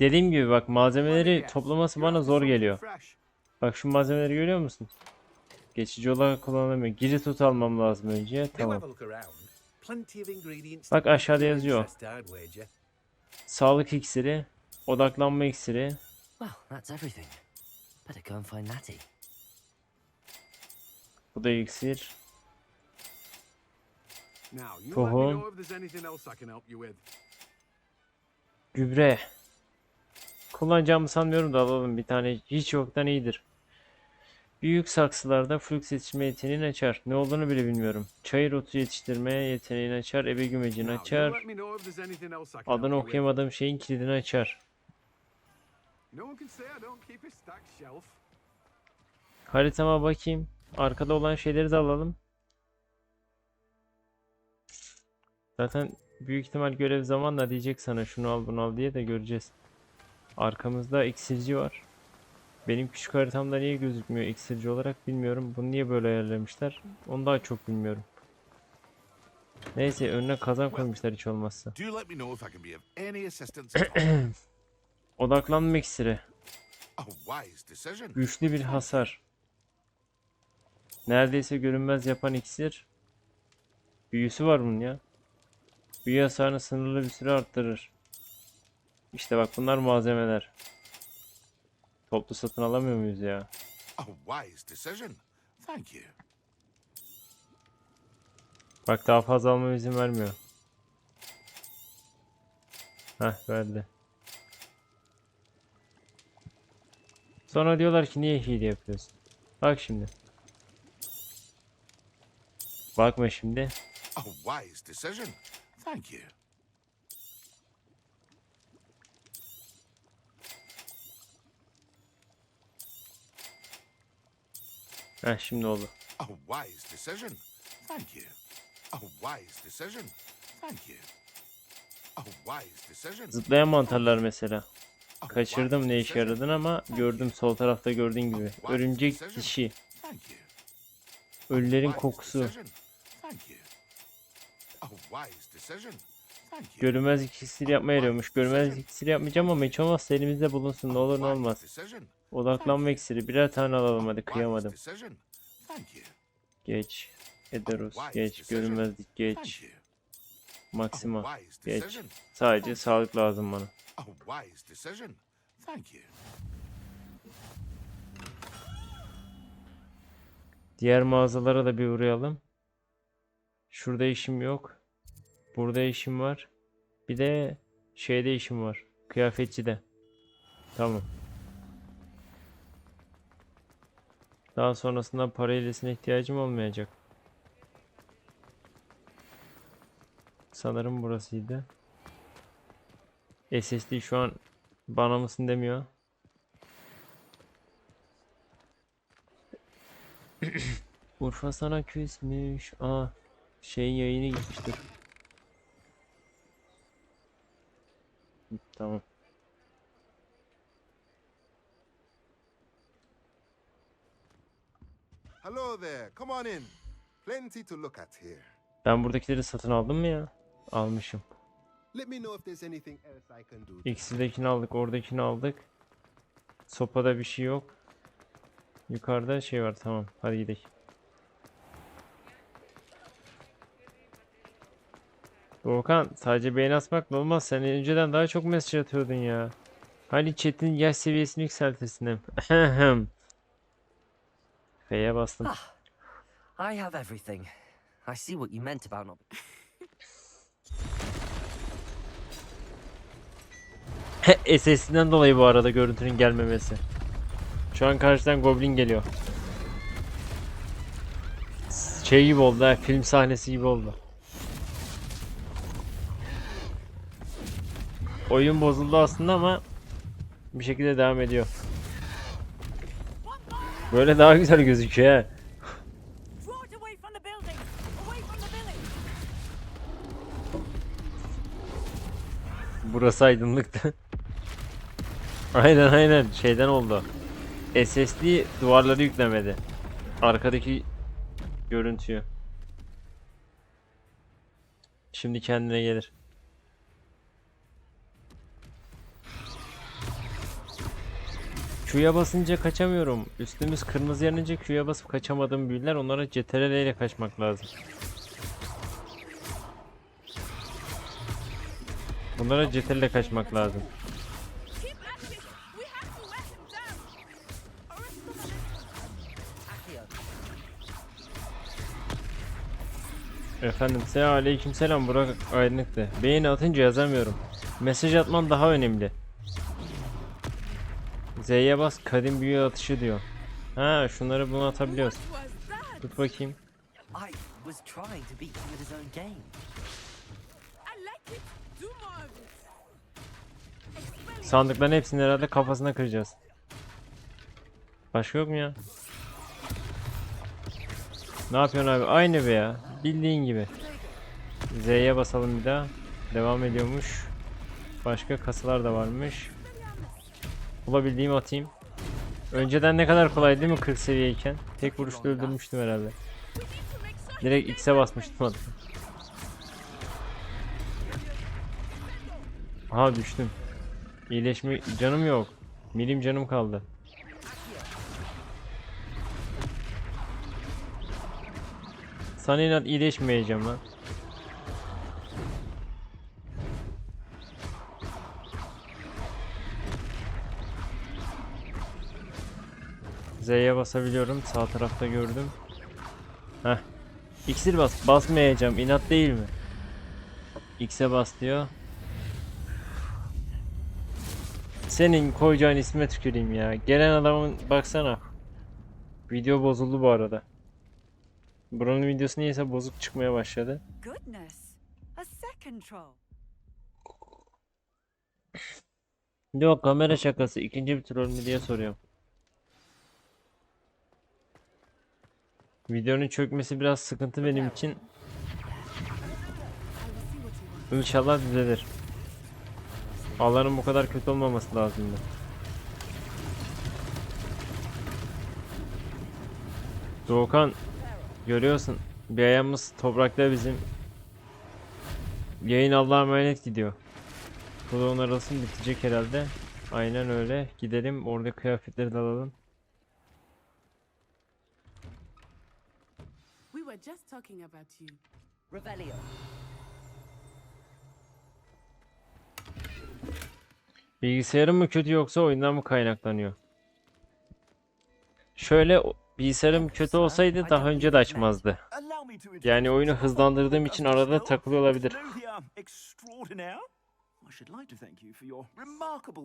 Dediğim gibi bak malzemeleri toplaması bana zor geliyor. Bak şu malzemeleri görüyor musun? Geçici olarak kullanılamıyor. Giri tut almam lazım önce. Tamam. Bak aşağıda yazıyor. Sağlık iksiri, odaklanma iksiri, Well, that's everything. Better go and find Natty. bu da iksir. Tohum. Gübre. Kullanacağımı sanmıyorum da alalım bir tane. Hiç yoktan iyidir. Büyük saksılarda flux yetiştirme yeteneğini açar. Ne olduğunu bile bilmiyorum. Çayır otu yetiştirme yeteneğini açar. Ebe gümecini açar. Adını okuyamadığım şeyin kilidini açar. Haritama bakayım. Arkada olan şeyleri de alalım. Zaten büyük ihtimal görev zamanla diyecek sana şunu al bunu al diye de göreceğiz. Arkamızda iksirci var. Benim küçük haritamda niye gözükmüyor iksirci olarak bilmiyorum. Bunu niye böyle ayarlamışlar? Onu daha çok bilmiyorum. Neyse önüne kazan koymuşlar hiç olmazsa. Odaklanma iksiri. Güçlü bir hasar. Neredeyse görünmez yapan iksir. Büyüsü var bunun ya. Büyü hasarını sınırlı bir süre arttırır. İşte bak bunlar malzemeler. Toplu satın alamıyor muyuz ya? A wise decision. Thank you. Bak daha fazla almama izin vermiyor. Heh verdi. Sonra diyorlar ki niye hile yapıyorsun? Bak şimdi. Bakma şimdi. A wise decision. Thank you. Heh şimdi oldu. A wise decision. Thank you. A wise decision. Thank you. A wise decision. Zıplayan mantarlar mesela. Kaçırdım ne işe yaradığını ama gördüm sol tarafta gördüğün gibi. Örümcek dişi. Ölülerin kokusu. A wise decision. Görünmez iksir yapmaya yarıyormuş. Görünmez iksir yapmayacağım ama hiç olmazsa elimizde bulunsun. Ne olur ne olmaz. Odaklanma iksiri. Birer tane alalım hadi kıyamadım. Geç. Ederos. Geç. Görünmezlik. Geç. Thank you. A Maksima. wise Geç. Sadece sağlık lazım bana. You. Diğer mağazalara da bir uğrayalım. Şurada işim yok. Burada işim var. Bir de şeyde işim var. Kıyafetçide. Tamam. Daha sonrasında para hilesine ihtiyacım olmayacak. Sanırım burasıydı. SSD şu an bana mısın demiyor. Urfa sana küsmüş. Aa, şeyin yayını gitmiştir. Tamam. Hello there. Come on in. Plenty to look at here. Ben buradakileri satın aldım mı ya? Almışım. Let me know if there's anything else I can do. İkisindekini aldık, oradakini aldık. Sopada bir şey yok. Yukarıda şey var, tamam. Hadi gidelim. Doğukan, sadece beğeni atmakla olmaz. Sen önceden daha çok mesaj atıyordun ya. Hani chat'in yaş seviyesini yükseltirsin hem. F'ye bastım. I have everything. I see what you meant about not. SS'den dolayı bu arada görüntünün gelmemesi. Şu an karşıdan Goblin geliyor. Şey gibi oldu ha, film sahnesi gibi oldu. Oyun bozuldu aslında ama bir şekilde devam ediyor. Böyle daha güzel gözüküyor! Burası aydınlıktı. aynen aynen şeyden oldu. SSD duvarları yüklemedi. Arkadaki görüntüyü. Şimdi kendine gelir. Q'ya basınca kaçamıyorum. Üstümüz kırmızı yanınca Q'ya basıp kaçamadığım büyüler onlara CTRL ile kaçmak lazım. Bunlara CTRL ile kaçmak lazım. Efendim selam aleyküm selam Burak Aydınlık'tı. Beğeni atınca yazamıyorum. Mesaj atman daha önemli. Z'ye bas kadim büyü atışı diyor. Ha şunları bunu atabiliyoruz. Tut bakayım. I was trying to beat him at his own game. I like it. Do more of it. Expel it. Sandıkların hepsini herhalde kafasına kıracağız. Başka yok mu ya? Ne yapıyorsun abi? Aynı be ya. Bildiğin gibi. Z'ye basalım bir daha. Devam ediyormuş. Başka kasalar da varmış. Bulabildiğimi atayım. Önceden ne kadar kolay değil mi 40 seviyeyken? Tek vuruşta öldürmüştüm herhalde. Direkt X'e basmıştım hatta. Aha düştüm. İyileşme canım yok. Milim canım kaldı. Sana inat iyileşmeyeceğim lan. Z'ye basabiliyorum. Sağ tarafta gördüm. Heh. İksir bas. Basmayacağım. İnat değil mi? X'e bas diyor. Senin koyacağın isme tüküreyim ya. Gelen adamın baksana. Video bozuldu bu arada. Buranın videosu niyeyse bozuk çıkmaya başladı. Goodness. A second troll. Yok kamera şakası ikinci bir troll mü diye soruyorum. Videonun çökmesi biraz sıkıntı benim için. İnşallah düzelir. Allah'ın bu kadar kötü olmaması lazımdı. Doğukan görüyorsun bir ayağımız toprakta bizim. Yayın Allah'a emanet gidiyor. Klon arası bitecek herhalde. Aynen öyle. Gidelim orada kıyafetleri de alalım. Were just talking about you. Revelio. Bilgisayarım mı kötü yoksa oyundan mı kaynaklanıyor? Şöyle o- bilgisayarım kötü olsaydı daha önce de açmazdı. Yani oyunu hızlandırdığım için arada takılıyor olabilir.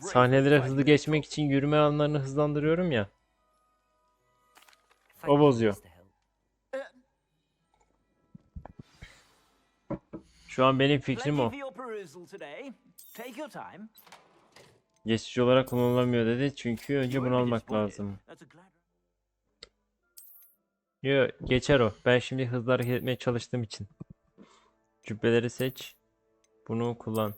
Sahnelere hızlı geçmek için yürüme alanlarını hızlandırıyorum ya. You, bozuyor. Şu an benim fikrim o. Geçici olarak kullanılamıyor dedi çünkü önce bunu almak lazım. Yo geçer o. Ben şimdi hızlı hareket etmeye çalıştığım için. Cübbeleri seç. Bunu kullan.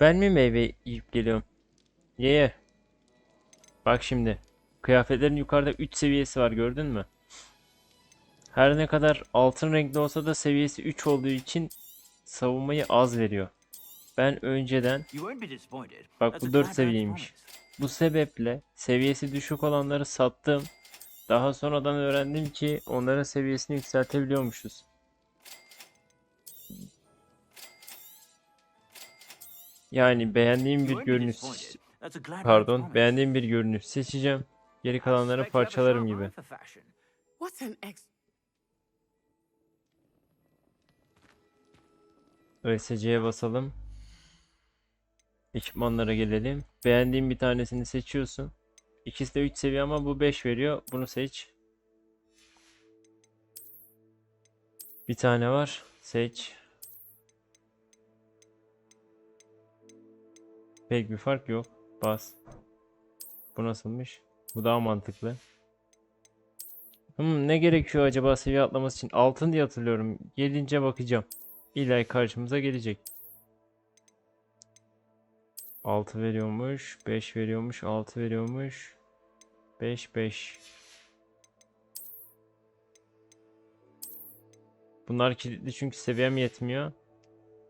Ben mi meyve yiyip geliyorum? Ye ye. Bak şimdi. Kıyafetlerin yukarıda 3 seviyesi var gördün mü? Her ne kadar altın renkli olsa da seviyesi 3 olduğu için savunmayı az veriyor. Ben önceden Bak bu 4 seviyeymiş. Bu sebeple seviyesi düşük olanları sattım. Daha sonradan öğrendim ki onların seviyesini yükseltebiliyormuşuz. Yani beğendiğim bir görünüş pardon, beğendiğim bir görünüş seçeceğim. Geri kalanları parçalarım gibi. ÖSC'ye basalım. Ekipmanlara gelelim. Beğendiğin bir tanesini seçiyorsun. İkisi de 3 seviye ama bu 5 veriyor. Bunu seç. Bir tane var. Seç. Pek bir fark yok. Bas. Bu nasılmış? Bu daha mantıklı. Hmm, ne gerekiyor acaba seviye atlaması için? Altın diye hatırlıyorum. Gelince bakacağım. İlla karşımıza gelecek. 6 veriyormuş, 5 veriyormuş, 6 veriyormuş. 5 5. Bunlar kilitli çünkü seviyem yetmiyor.